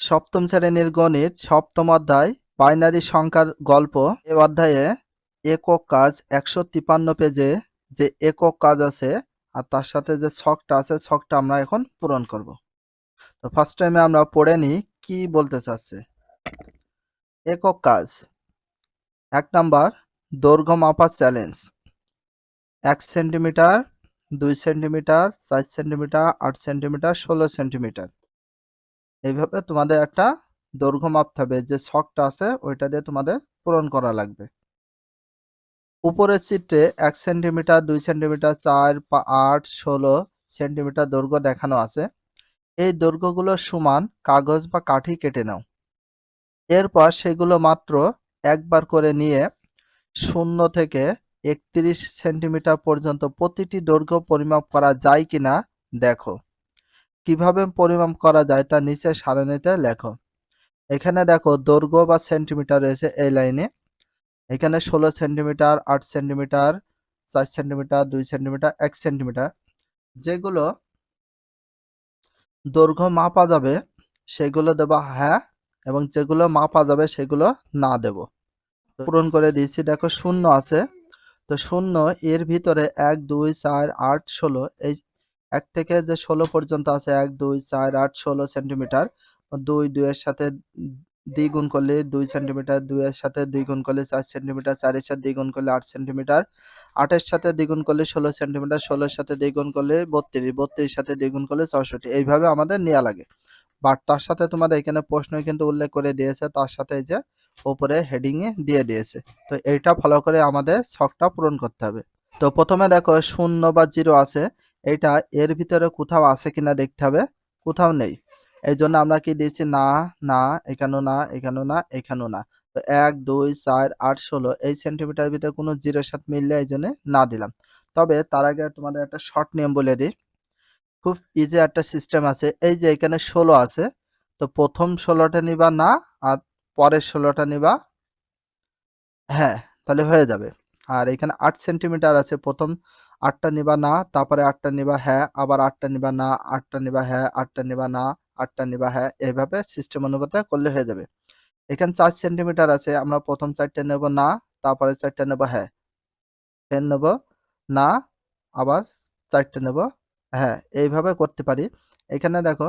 সপ্তম শ্রেণির গণিত সপ্তম অধ্যায়, বাইনারি সংখ্যার গল্প। এ অধ্যায়ে একক কাজ একশো তিপান্ন পেজে যে একক কাজ আছে আর তার সাথে যে ছকটা আছে, ছকটা আমরা এখন পূরণ করব। তো ফার্স্ট টাইমে আমরা পড়ে নিই কি বলতে চাচ্ছে। একক কাজ। এক নাম্বার, দৈর্ঘ্য মাপা চ্যালেঞ্জ। এক সেন্টিমিটার, দুই সেন্টিমিটার, চার সেন্টিমিটার, আট সেন্টিমিটার, ষোলো সেন্টিমিটার। এইভাবে তোমাদের একটা দৈর্ঘ্য মাপতে হবে। যে ছকটা আছে, ওইটা দিয়ে তোমাদের পূরণ করা লাগবে। উপরের চিত্রে এক সেন্টিমিটার, দুই সেন্টিমিটার, চার আট, ষোলো সেন্টিমিটার দৈর্ঘ্য দেখানো আছে। এই দৈর্ঘ্যগুলো সমান কাগজ বা কাঠি কেটে নাও। এরপর সেগুলো মাত্র একবার করে নিয়ে শূন্য থেকে একত্রিশ সেন্টিমিটার পর্যন্ত প্রতিটি দৈর্ঘ্য পরিমাপ করা যায় কিনা দেখো। কীভাবে পরিমাপ করা যায় তা নিচে সারণীতে লেখো। এখানে দেখো দৈর্ঘ্য বা সেন্টিমিটার রয়েছে এই লাইনে। এখানে ষোলো সেন্টিমিটার, আট সেন্টিমিটার, চার সেন্টিমিটার, দুই সেন্টিমিটার, এক সেন্টিমিটার। যেগুলো দৈর্ঘ্য মাপা যাবে, সেগুলো দেবো হ্যাঁ এবং যেগুলো মাপা যাবে, সেগুলো না দেব। পূরণ করে দিয়েছি। দেখো শূন্য আছে। তো শূন্য এর ভিতরে এক, দুই, চার, আট, ষোলো, এই এক থেকে যে ষোলো পর্যন্ত আছে, এক, দুই, চার, আট, ষোলো সেন্টিমিটার। দুই, দুইয়ের সাথে দ্বিগুণ করলে দুই সেন্টিমিটার, দুইয়ের সাথে দ্বিগুণ করলে চার সেন্টিমিটার, চারের সাথে দ্বিগুণ করলে আট সেন্টিমিটার। আটের সাথে দ্বিগুণ করলে ষোলো সেন্টিমিটার, ষোলোর সাথে দ্বিগুণ করলে বত্রিশ বত্রিশ সাথে দ্বিগুণ করলে চৌষট্টি। এইভাবে আমাদের নেওয়া লাগে। বাট তার সাথে তোমাদের এখানে প্রশ্ন কিন্তু উল্লেখ করে দিয়েছে, তার সাথে যে ওপরে হেডিংয়ে দিয়ে দিয়েছে। তো এইটা ফলো করে আমাদের ছকটা পূরণ করতে হবে। তো প্রথমে দেখো শূন্য বা জিরো আছে। এইটা এর ভিতরে কোথাও আছে কিনা দেখতে হবে, কোথাও নেই। এই জন্য আমরা কি দিয়েছি? না না, এখানেও না এখানেও না এখানেও না। তো এক, দুই, চার, আট, ষোলো, এই সেন্টিমিটার ভিতরে কোনো জিরোর সাথে মিললে এই জন্য না দিলাম। তবে তার আগে তোমাদের একটা শর্ট নিয়ম বলে দিই। খুব ইজি একটা সিস্টেম আছে। এই যে এখানে ষোলো আছে, তো প্রথম ষোলোটা নিবা না, আর পরের ষোলোটা নিবা। হ্যাঁ তাহলে হয়ে যাবে। আর এখানে আট সেন্টিমিটার আছে, প্রথম আটটা নিবা না, তারপরে আটটা নিবা হ্যাঁ আবার আটটা নিবা না, আটটা নিবা হ্যাঁ আটটা নিবা না, আটটা নিবা হ্যাঁ এইভাবে সিস্টেম অনুপাতে করলে হয়ে যাবে। এখানে চার সেন্টিমিটার আছে, আমরা প্রথম চারটে নেব না, তারপরে চারটে নেব হ্যাঁ ফের নেব না, আবার চারটে নেব হ্যাঁ এইভাবে করতে পারি। এখানে দেখো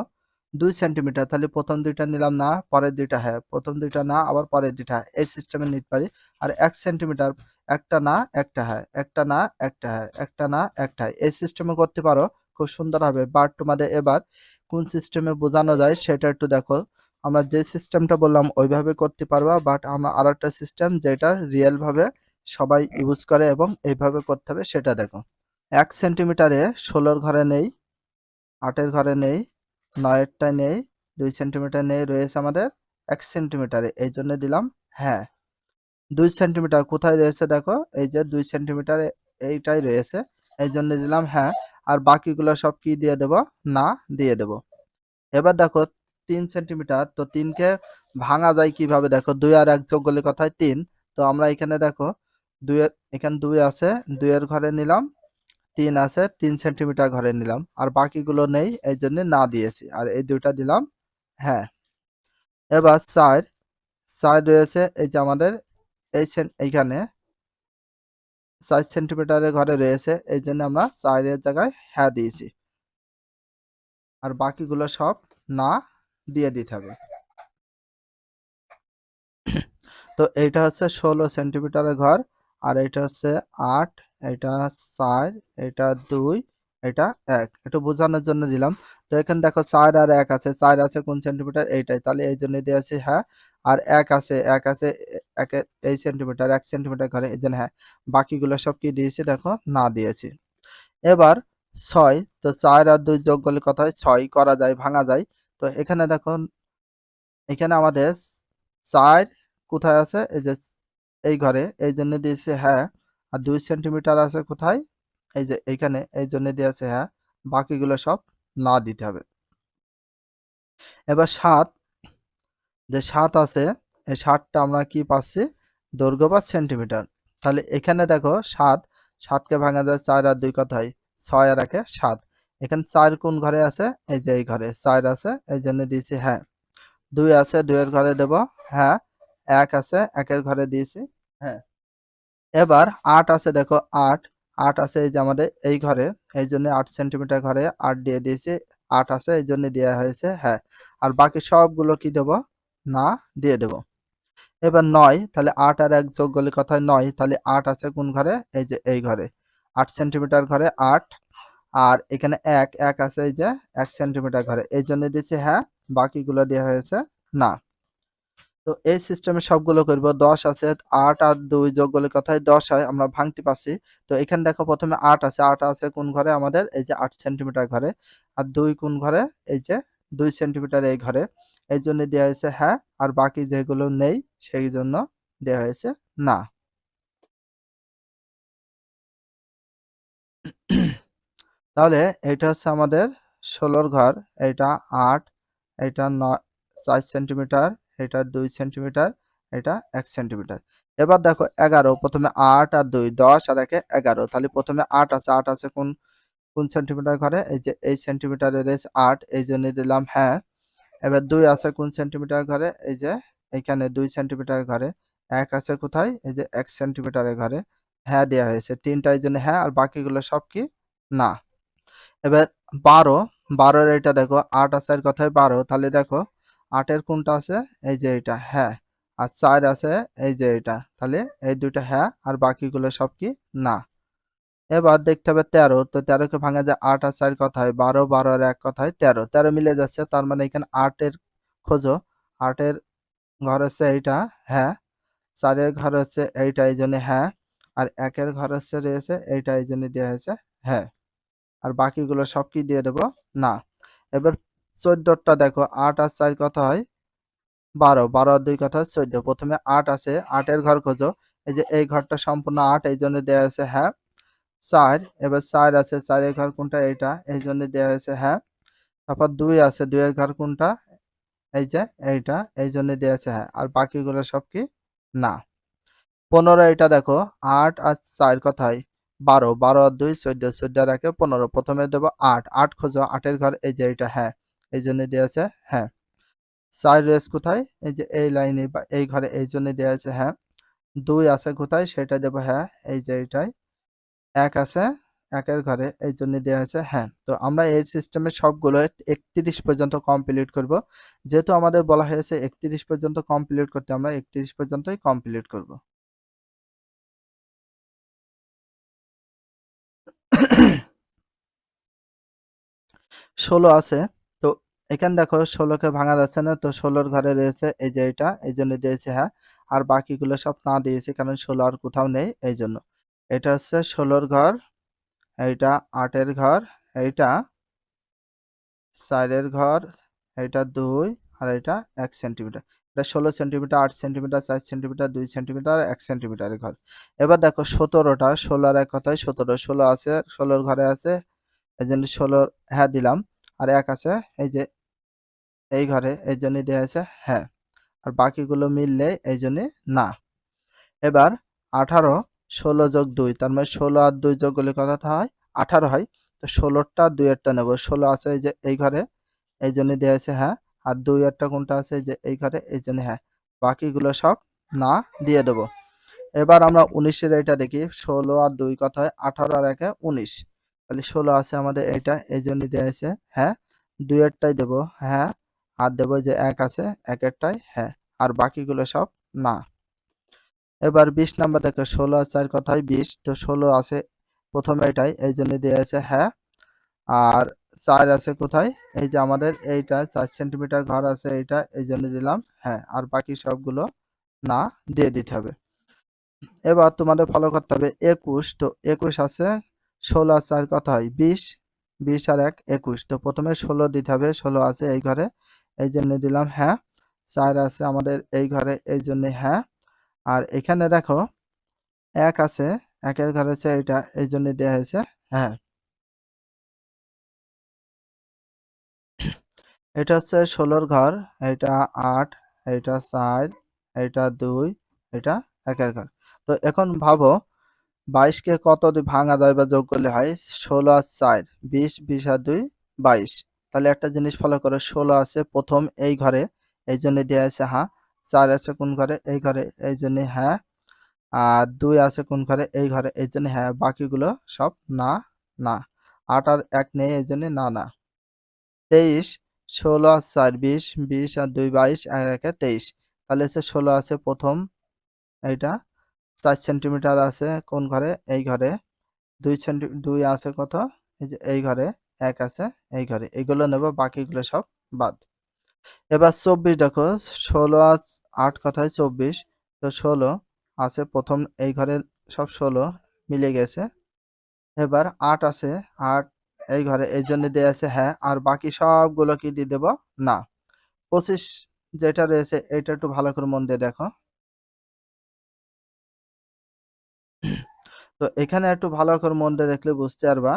দুই সেন্টিমিটার তাহলে প্রথম দুইটা নিলাম না পরের দুইটা হ্যাঁ প্রথম দুইটা না আবার পরের দুইটা হ্যাঁ, এই সিস্টেমে নিতে পারি। আর এক সেন্টিমিটার একটা না একটা হ্যাঁ একটা না একটা হ্যাঁ একটা না একটা হ্যাঁ এই সিস্টেমে করতে পারো খুব সুন্দর হবে। বাট তোমাদের এবার কোন সিস্টেমে বোঝানো যায় সেটা একটু দেখো। আমরা যে সিস্টেমটা বললাম ওইভাবে করতে পারবা বাট আমরা আর একটা সিস্টেম যেটা রিয়েল ভাবে সবাই ইউজ করে এবং এইভাবে করতে হবে সেটা দেখো। এক সেন্টিমিটারে ষোলোর ঘরে নেই আটের ঘরে নেই নয়েরটা নেই, দুই সেন্টিমিটার নেই রয়েছে আমাদের, এক সেন্টিমিটারে, এই জন্য দিলাম হ্যাঁ। দুই সেন্টিমিটার কোথায় রয়েছে দেখো, এই যে দুই সেন্টিমিটার এইটাই রয়েছে, এই জন্য দিলাম হ্যাঁ। আর বাকিগুলো সব কি দিয়ে দেব? না, দিয়ে দেব। এবার দেখো তিন সেন্টিমিটার, তো তিনকে ভাঙা যায় কীভাবে? দেখো দুই আর এক যোগ করলে কথায় তিন। তো আমরা এখানে দেখো দুইয়ের, এখানে দুই আছে, দুইয়ের ঘরে নিলাম তিন আছে, তিন সেন্টিমিটার ঘরে নিলাম। আর বাকিগুলো নেই, এই জন্য না দিয়েছি। আর এই দুইটা দিলাম হ্যাঁ। এবার চার চার রয়েছে এই যে আমাদের, এই এইখানে। চার সেন্টিমিটারের ঘরে রয়েছে, এই জন্য আমরা চারের জায়গায় হ্যাঁ দিয়েছি। আর বাকিগুলো সব না দিয়ে দিতে হবে। তো এইটা হচ্ছে ষোলো সেন্টিমিটারের ঘর, আর এটা হচ্ছে আট এটা চার, এটা দুই, এটা এক। একটু বোঝানোর জন্য দিলাম। তো এখানে দেখো চার আর এক আছে। চার আছে কোন সেন্টিমিটার এইটাই। তাহলে এই জন্য দিয়েছি হ্যাঁ? আর এক আছে। এক আছে এক, এই সেন্টিমিটার এক সেন্টিমিটার ঘরে। এই জন্য হ্যাঁ বাকিগুলো সব কি দিয়েছি? দেখো, না দিয়েছি। এবার ছয়, তো চার আর দুই যোগ করলে কত হয়? ছয় করা যায়, ভাঙা যায়। তো এখানে দেখো, এখানে আমাদের চার কোথায় আছে? এই যে, এই ঘরে। এই জন্য দিয়েছে হ্যাঁ? আর দুই সেন্টিমিটার আছে কোথায়? এই যে এইখানে এই জন্য দিয়েছে হ্যাঁ বাকিগুলো সব না দিতে হবে। এবার সাত, যে সাত আছে, এই সাতটা আমরা কি পাচ্ছি? দৈর্ঘ্য বা সেন্টিমিটার তাহলে এখানে দেখো সাত, সাতকে ভাঙা যায় চার আর দুই কথায় ছয় আর একে সাত। এখানে চার কোন ঘরে আছে? এই যে এই ঘরে, চার আছে, এই জন্য দিয়েছি হ্যাঁ। দুই আছে, দুইয়ের ঘরে দেব হ্যাঁ এক আছে, একের ঘরে দিয়েছি হ্যাঁ। এবার আট আছে দেখো, আট। আট আছে এই যে আমাদের এই ঘরে, এই জন্য আট সেন্টিমিটার ঘরে আট দিয়ে দিয়েছি। আট আছে, এই জন্য দেওয়া হয়েছে হ্যাঁ। আর বাকি সবগুলো কি দেব? না, দিয়ে দেব। এবার নয়, তাহলে আট আর এক যোগ করলে কথায় নয়। তাহলে আট আছে কোন ঘরে? এই যে এই ঘরে। আট সেন্টিমিটার ঘরে আট। আর এখানে এক এক আছে এই যে এক সেন্টিমিটার ঘরে। এই জন্য দিয়েছি হ্যাঁ। বাকিগুলো দেওয়া হয়েছে, না। তো এই সিস্টেমে সবগুলো করব। দশ আছে, আট আর দুই যোগ করলে কথায় দশ হয়, আমরা ভাঙতে পারছি। তো এখানে দেখো প্রথমে আট আছে। আট আছে কোন ঘরে? আমাদের এই যে আট সেন্টিমিটার ঘরে। আর দুই কোন ঘরে? এই যে দুই সেন্টিমিটার এই ঘরে। এই জন্য দেওয়া হয়েছে হ্যাঁ আর বাকি যেগুলো নেই, সেই জন্য দেওয়া হয়েছে না। তাহলে এটা হচ্ছে আমাদের ষোলোর ঘর। এটা আট, এটা নয়, চার সেন্টিমিটার এটা দুই সেন্টিমিটার এটা এক সেন্টিমিটার এবার দেখো এগারো, প্রথমে আট আর দুই, দশ আর একে এগারো। তাহলে প্রথমে আট আছে আট আছে কোন কোন সেন্টিমিটার ঘরে? এই যে এই সেন্টিমিটারের রেস আট, এই জন্য দিলাম হ্যাঁ। এবার দুই আছে কোন সেন্টিমিটার ঘরে? এই যে এখানে দুই সেন্টিমিটার ঘরে। এক আছে কোথায়? এই যে এক সেন্টিমিটারের ঘরে। হ্যাঁ দেওয়া হয়েছে। তিনটাই জন্য হ্যাঁ আর বাকিগুলো সব কি? না। এবার বারো, বারোর এটা দেখো, আট আছে কথায়? বারো। তাহলে দেখো আটের কোনটা আছে? এই যে এটা হ্যাঁ। আর চার আছে, এই যে এটা। তাহলে এই দুইটা হ্যাঁ আর বাকিগুলো সব কি? না। এবার দেখতে হবে তেরো। তো তেরোকে ভাঙা যায় আট আর চার কথা হয়? বারো বারো আর এক কথা হয়? তেরো। তেরো মিলে যাচ্ছে, তার মানে এখানে আটের খোঁজো। আটের ঘর হচ্ছে এইটা হ্যাঁ। চারের ঘর হচ্ছে এইটা, এই জন্য হ্যাঁ। আর একের ঘর হচ্ছে রয়েছে এইটা, এই জন্য দেওয়া হয়েছে হ্যাঁ। আর বাকিগুলো সব কি দিয়ে দেব? না। এবার চোদ্দটা দেখো, আট আর চার কথা হয়? বারো। বারো আর দুই কথা চোদ্দ। প্রথমে আট আছে, আটের ঘর খোঁজো। এই যে এই ঘরটা সম্পূর্ণ আট, এই জন্য দেওয়া আছে হ্যাঁ। চার, এবার চার আছে, চারের ঘর কোনটা? এইটা, এই জন্য দেওয়া হয়েছে হ্যাঁ। তারপর দুই আছে, দুইয়ের ঘর কোনটা? এই যে এইটা, এই জন্য দেওয়া আছে হ্যাঁ। আর বাকিগুলো সব কি? না। পনেরো এটা দেখো, আট আর চার হয়? বারো। বারো আর দুই, চোদ্দ। চোদ্দ একে পনেরো। প্রথমে দেবো আট। আট খোঁজো, আটের ঘর, এই যে এটা হ্যাঁ। এই জন্য দেওয়া আছে হ্যাঁ। চার রেস কোথায়? এই যে এই লাইনে বা এই ঘরে এই জন্য দেওয়া আছে হ্যাঁ। দুই আছে কোথায়? সেটা দেবো হ্যাঁ এই যে এইটাই। এক আছে, একের ঘরে এই জন্য দেওয়া আছে হ্যাঁ। তো আমরা এই সিস্টেমে সবগুলো একত্রিশ পর্যন্ত কমপ্লিট করব। যেহেতু আমাদের বলা হয়েছে একত্রিশ পর্যন্ত কমপ্লিট করতে, আমরা একত্রিশ পর্যন্তই কমপ্লিট করব। ষোলো আছে। এখানে দেখো ষোলোকে ভাঙা যাচ্ছে না? তো ষোলোর ঘরে রয়েছে এই যে এটা, এই জন্য দিয়েছে হ্যাঁ। আর বাকিগুলো সব না দিয়েছে, কারণ ষোলো আর কোথাও নেই এই জন্য। এটা হচ্ছে ষোলোর ঘর, এইটা আটের ঘর, এইটা চারের ঘর, এইটা দুই আর এটা এক সেন্টিমিটার। এটা ষোলো সেন্টিমিটার, আট সেন্টিমিটার, চার সেন্টিমিটার, দুই সেন্টিমিটার এক সেন্টিমিটারের ঘর। এবার দেখো সতেরোটা, ষোলো আর এক কথায় সতেরো, ষোলো আছে, ষোলোর ঘরে আছে, এই জন্য ষোলো হ্যাঁ দিলাম। আর এক আছে, এই যে এই ঘরে, এই জন্য দেওয়া আছে হ্যাঁ। আর বাকিগুলো মিললে এই জন্যে না। এবার আঠারো, ষোলো যোগ দুই, তার মানে ষোলো আর দুই যোগ করলে কত হয়? আঠারো হয়। তো ষোলোটা দুই একটা নেব। ষোলো আছে এই যে এই ঘরে, এই জন্য দেওয়া আছে হ্যাঁ। আর দুই একটা কোনটা আছে? যে এই ঘরে, এই জন্য হ্যাঁ। বাকিগুলো সব না দিয়ে দেবো। এবার আমরা উনিশের এটা দেখি। ষোলো আর দুই কথা হয়? আঠারো আর একে উনিশ। তাহলে ষোলো আছে আমাদের এইটা, এই জন্য দেওয়া আছে হ্যাঁ। দুইয়েরটাই দেবো হ্যাঁ। আর দেবো যে এক আছে একেরটাই হ্যাঁ আর বাকিগুলো সব না। এবার বিশ নাম্বার দেখো, ষোলো আর চার কথায়? বিশ, তো ষোলো আছে, প্রথমে এটাই, এই জন্য দেওয়া আছে হ্যাঁ আর চার আছে কোথায়? এই যে আমাদের এইটা, চার সেন্টিমিটার ঘর আছে এইটা, এই জন্য দিলাম হ্যাঁ আর বাকি সবগুলো না, দিয়ে দিতে হবে। এবার তোমাদের ফলো করতে হবে, একুশ, তো একুশ আছে, ষোলো আর চার কথা হয় বিশ বিশ আর এক, একুশ, তো প্রথমে ষোলো দিতে হবে, ষোলো আছে এই ঘরে এই জন্য দিলাম হ্যাঁ। চার আছে আমাদের এই ঘরে এই জন্য হ্যাঁ। আর এখানে দেখো, এক আছে, একের ঘরে আছে এটা এই জন্য দেওয়া হয়েছে হ্যাঁ। এটা হচ্ছে ষোলোর ঘর, এটা আট, এটা চার, এটা দুই, এটা একের ঘর। তো এখন ভাবো, বাইশকে কত ভাঙা যায় বা যোগ করলে হয়? ষোলো আর চার, বিশ বিশ আর দুই, বাইশ। তাহলে একটা জিনিস ফলো করো, ষোলো আছে, প্রথম এই ঘরে, এই জন্য দেওয়া আছে হ্যাঁ চার আছে কোন ঘরে, এই ঘরে, এই জন্য হ্যাঁ আর দুই আছে কোন ঘরে, এই ঘরে, এই জন্য হ্যাঁ বাকিগুলো সব না না, আট আর এক নেই, এই জন্য না না, তেইশ, ষোলো আর চার, বিশ বিশ আর দুই, বাইশ আর একে তেইশ, তাহলে হচ্ছে ষোলো আছে প্রথম, এইটা, চার সেন্টিমিটার আছে কোন ঘরে, এই ঘরে, দুই সেন্টি দুই আছে কত, এই যে, এই ঘরে এক আছে, এই ঘরে। এগুলো নেব, বাকিগুলো সব বাদ। এবার চব্বিশ দেখো, ষোলো আর আট কথায় চব্বিশ। তো ষোলো আছে, প্রথম এই ঘরে সব ষোলো মিলে গেছে। এবার আট আছে, আট এই ঘরে, এই জন্য দিয়ে আছে হ্যাঁ। আর বাকি সবগুলো কি দিয়ে দেব? না। পঁচিশ যেটা রয়েছে, এটা একটু ভালো করে মন দিয়ে দেখো। তো এখানে একটু ভালো করে মন দিয়ে দেখলে বুঝতে পারবা।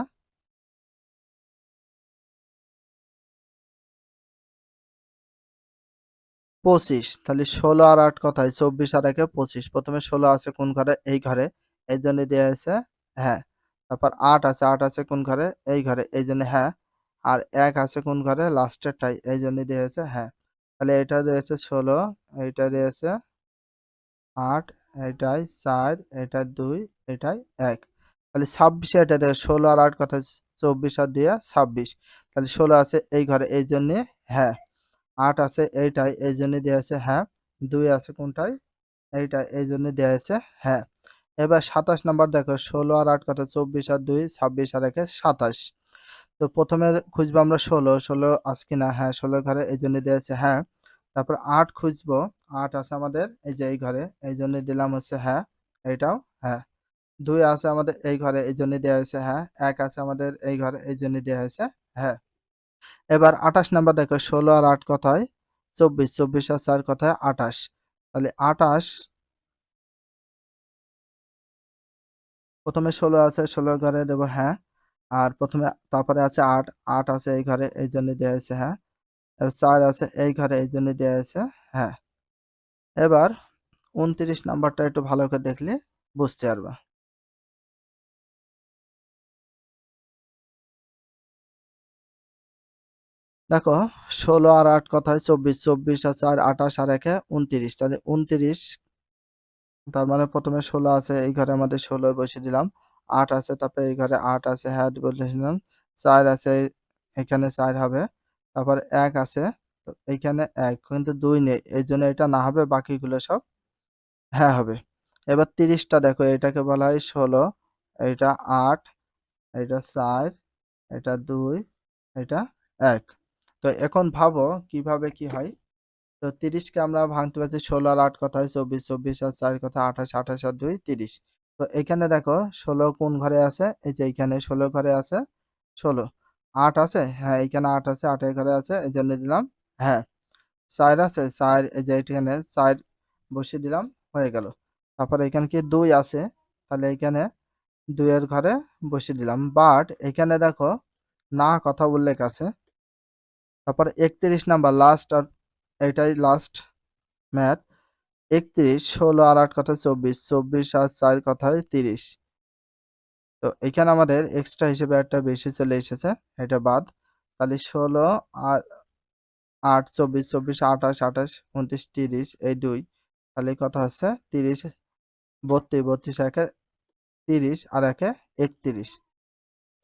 পঁচিশ। তাহলে ষোলো আর আট কথায় চব্বিশ আর একে পঁচিশ। প্রথমে ষোলো আছে কোন ঘরে? এই ঘরে। এই জন্য দেওয়া আছে হ্যাঁ। তারপর আট আছে। আট আছে কোন ঘরে? এই ঘরে। এই জন্য হ্যাঁ। আর এক আছে কোন ঘরে? লাস্টেরটাই এই জন্য দেওয়া আছে হ্যাঁ। তাহলে এটা রয়েছে ষোলো। এইটা দিয়েছে আট। এটাই চার। এটা দুই। এটাই এক। তাহলে ছাব্বিশে এটা ষোলো আর আট কথা চব্বিশ আর দিয়ে ছাব্বিশ। তাহলে ষোলো আছে এই ঘরে। এই জন্যে হ্যাঁ। আট আছে, এইটাই, এই জন্য দেওয়া আছে হ্যাঁ। দুই আছে কোনটাই? এইটা এই জন্য দেওয়া আছে হ্যাঁ। এবার সাতাশ নাম্বার দেখো, ষোলো আর আট কথা চব্বিশ আর দুই, ছাব্বিশ আর একে সাতাশ। তো প্রথমে খুঁজবো আমরা ষোলো ষোলো আজকে না হ্যাঁ ষোলো ঘরে, এই জন্য দেওয়া আছে হ্যাঁ। তারপর আট খুঁজবো, আট আছে আমাদের, এই যে এই ঘরে, এই জন্য দিলাম হচ্ছে হ্যাঁ এইটাও হ্যাঁ। দুই আছে আমাদের, এই ঘরে, এই জন্য দেওয়া হয়েছে হ্যাঁ। এক আছে আমাদের, এই ঘরে, এই জন্য দেওয়া হয়েছে হ্যাঁ। এবার আঠাশ নাম্বার দেখো, ষোলো আর আট কথায় চব্বিশ চব্বিশ আর চার কথায় আঠাশ। তাহলে আঠাশ প্রথমে ষোলো আছে ষোলো ঘরে দেবো হ্যাঁ। আর প্রথমে তারপরে আছে আট আট আছে এই ঘরে, এই জন্য দেওয়া হয়েছে হ্যাঁ। এবার চার আছে এই ঘরে, এই জন্য দেওয়া হয়েছে হ্যাঁ। এবার উনত্রিশ নাম্বারটা একটু ভালো করে দেখলে বুঝতে পারবা। দেখো, ষোলো আর আট কথায় চব্বিশ। চব্বিশ আছে আর আঠাশ আর একে উনত্রিশ। তাহলে উনত্রিশ, তার মানে প্রথমে ষোলো আছে, এই ঘরে আমাদের ষোলো বসে দিলাম। আট আছে, তারপরে এই ঘরে আট আছে হ্যাঁ বলেছিলাম চার আছে, এখানে চার হবে। তারপর এক আছে এইখানে এক, কিন্তু দুই নেই, এই জন্য এটা না হবে, বাকিগুলো সব হ্যাঁ হবে। এবার তিরিশটা দেখো, এটাকে বলা হয় ষোলো, এটা আট, এটা চার, এটা দুই, এটা এক। তো এখন ভাবো কীভাবে কি হয়? তো তিরিশকে আমরা ভাঙতে পারছি ষোলো আর আট কথা হয়? চব্বিশ চব্বিশ আর চার কথা আঠাশ আঠাশ আর দুই, তিরিশ। তো এখানে দেখো ষোলো কোন ঘরে আছে? এই যে এইখানে ষোলো ঘরে আছে, ষোলো। আট আছে? হ্যাঁ এইখানে আট আছে, আটের ঘরে আছে এই জন্য দিলাম হ্যাঁ। চার আছে? চার, এই যে এখানে চার বসিয়ে দিলাম, হয়ে গেল। তারপর এখানে কি দুই আছে? তাহলে এখানে দুইয়ের ঘরে বসিয়ে দিলাম। বাট এখানে দেখো না কথা উল্লেখ আছে। তারপর একত্রিশ নাম্বার লাস্ট আর এটাই লাস্ট ম্যাথ একত্রিশ, ষোলো আর আট কথা চব্বিশ চব্বিশ আর চার কথায় তিরিশ। তো এখানে আমাদের এক্সট্রা হিসেবে একটা বেশি চলে এসেছে, এটা বাদ। তাহলে ষোলো আর আট, চব্বিশ চব্বিশ, আঠাশ আঠাশ, উনত্রিশ, তিরিশ, এই দুই। তাহলে কথা হচ্ছে? তিরিশ, বত্রিশ বত্রিশ, একে তিরিশ আর একে একত্রিশ।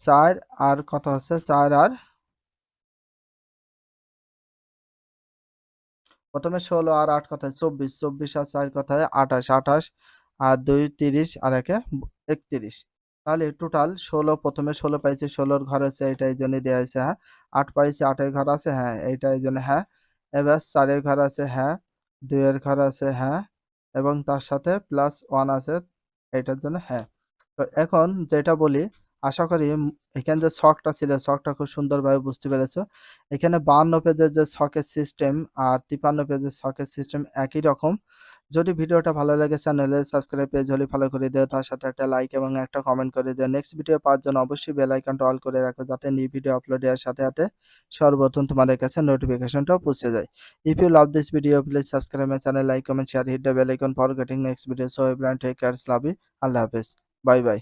চার আর কথা হচ্ছে? চার আর প্রথমে ষোলো আর আট কথায় চব্বিশ চব্বিশ আর চার কথায় আঠাশ আঠাশ আর দুই তিরিশ আর একে একত্রিশ। তাহলে টোটাল ষোলো, প্রথমে ষোলো পাইছে, ষোলোর ঘর আছে এটা এই জন্য দেওয়া হয়েছে হ্যাঁ? আট পাইছে, আটের ঘর আছে হ্যাঁ এইটা এই জন্য হ্যাঁ? এবার চারের ঘর আছে হ্যাঁ? দুইয়ের ঘর আছে হ্যাঁ? এবং তার সাথে প্লাস ওয়ান আছে এটার জন্য হ্যাঁ? তো এখন যেটা বলি আশা করি এখানে যে ছকটা ছিল, ছকটা খুব সুন্দরভাবে বুঝতে পেরেছ। এখানে বান্ন পেজের যে ছকের সিস্টেম আর তিপান্ন পেজের শখের সিস্টেম একই রকম। যদি ভিডিওটা ভালো লাগে চ্যানেলে সাবস্ক্রাইব পেজ হলে ফলো করে দিও। তার সাথে একটা লাইক এবং একটা কমেন্ট করে দিও। নেক্সট ভিডিও পাওয়ার জন্য অবশ্যই বেল আইকনটা অল করে রাখো, যাতে নিউ ভিডিও আপলোড দেওয়ার সাথে সাথে সর্বপ্রথম তোমাদের কাছে নোটিফিকেশনটাও পৌঁছে যায়। If you love this video please subscribe my channel like comment share hit the bell icon for getting next video so everyone take care love you আল্লাহ হাফেজ বাই বাই